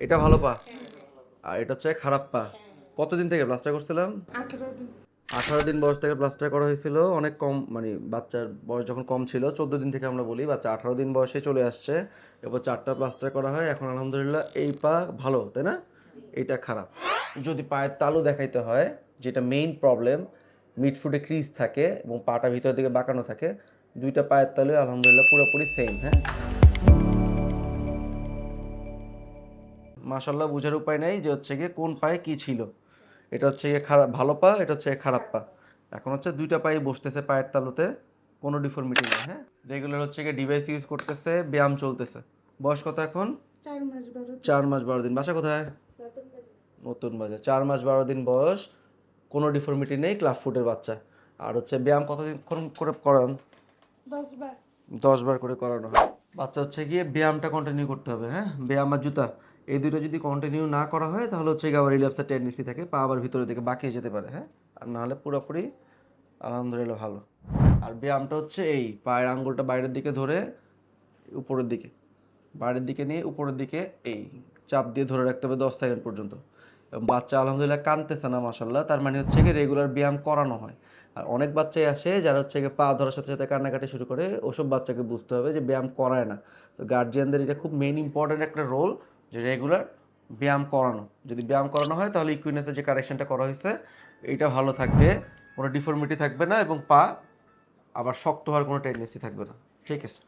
এটা ভালো পা। আর এটা হচ্ছে খারাপ পা। কতদিন থেকে প্লাস্টার করছিলাম? আঠারো দিন। আঠারো দিন বয়স থেকে প্লাস্টার করা হয়েছিল। অনেক কম মানে বাচ্চার বয়স যখন কম ছিল চোদ্দ দিন থেকে আমরা বলি বাচ্চা আঠারো দিন বয়সে চলে আসছে। এরপর চারটা প্লাস্টার করা হয়। এখন আলহামদুলিল্লাহ এই পা ভালো তাই না? এইটা খারাপ। যদি পায়ের তালু দেখাইতে হয় যেটা মেইন প্রবলেম মিডফুটে ক্রিজ থাকে এবং পাটা ভিতর দিকে বাঁকানো থাকে দুইটা পায়ের তালু আলহামদুলিল্লাহ পুরোপুরি সেম হ্যাঁ? মাশাল্লাহ বোঝার উপায় নেই যে হচ্ছে গিয়ে কোন পায়ে কি ছিল। এটা হচ্ছে গিয়ে খারাপ ভালো পা এটা হচ্ছে খারাপ পা। এখন হচ্ছে দুইটা পায়ে বসতেছে পায়ের তালুতে কোনো ডিফর্মিটি নেই হ্যাঁ? রেগুলার হচ্ছে গিয়ে ডিভাইস ইউজ করতেছে ব্যায়াম চলতেছে। বয়স কত এখন? চার মাস বারো দিন। বাসা কোথায়? নতুন বাজার। চার মাস বারো দিন বয়স কোনো ডিফর্মিটি নেই ক্লাব ফুটের বাচ্চা। আর হচ্ছে ব্যায়াম কতদিন করে করান? দশ বার করে করানো হয়। বাচ্চা হচ্ছে গিয়ে ব্যায়ামটা কন্টিনিউ করতে হবে হ্যাঁ? ব্যায়াম আর জুতা, এই দুটো যদি কন্টিনিউ না করা হয়, তাহলে হচ্ছে গিয়ে আবার রিল্যাপসের টেন্ডেন্সি থাকে, পা আবার ভিতরের দিকে বাঁকিয়ে যেতে পারে হ্যাঁ? আর নাহলে পুরোপুরি আলহামদুলিল্লাহ ভালো। আর ব্যায়ামটা হচ্ছে এই, পায়ের আঙ্গুলটা বাইরের দিকে ধরে উপরের দিকে, বাইরের দিকে নিয়ে উপরের দিকে এই চাপ দিয়ে ধরে রাখতে হবে দশ সেকেন্ড পর্যন্ত। বাচ্চা আলহামদুলিল্লাহ কানতেছে না মাসাল্লাহ তার মানে হচ্ছে কি রেগুলার ব্যায়াম করানো হয়। আর অনেক বাচ্চাই আসে যারা হচ্ছে পা ধরার সাথে সাথে কান্নাকাটি শুরু করে, ওসব বাচ্চাকে বুঝতে হবে যে ব্যায়াম করায় না। তো গার্জিয়ানদের এটা খুব মেন ইম্পর্ট্যান্ট একটা রোল যে রেগুলার ব্যায়াম করানো। যদি ব্যায়াম করানো হয় তাহলে ইকুইনেসের যে কারেকশনটা করা হয়েছে এইটা ভালো থাকবে, কোনো ডিফর্মিটি থাকবে না এবং পা আবার শক্ত হওয়ার কোনো টেন্ডেন্সি থাকবে না। ঠিক আছে।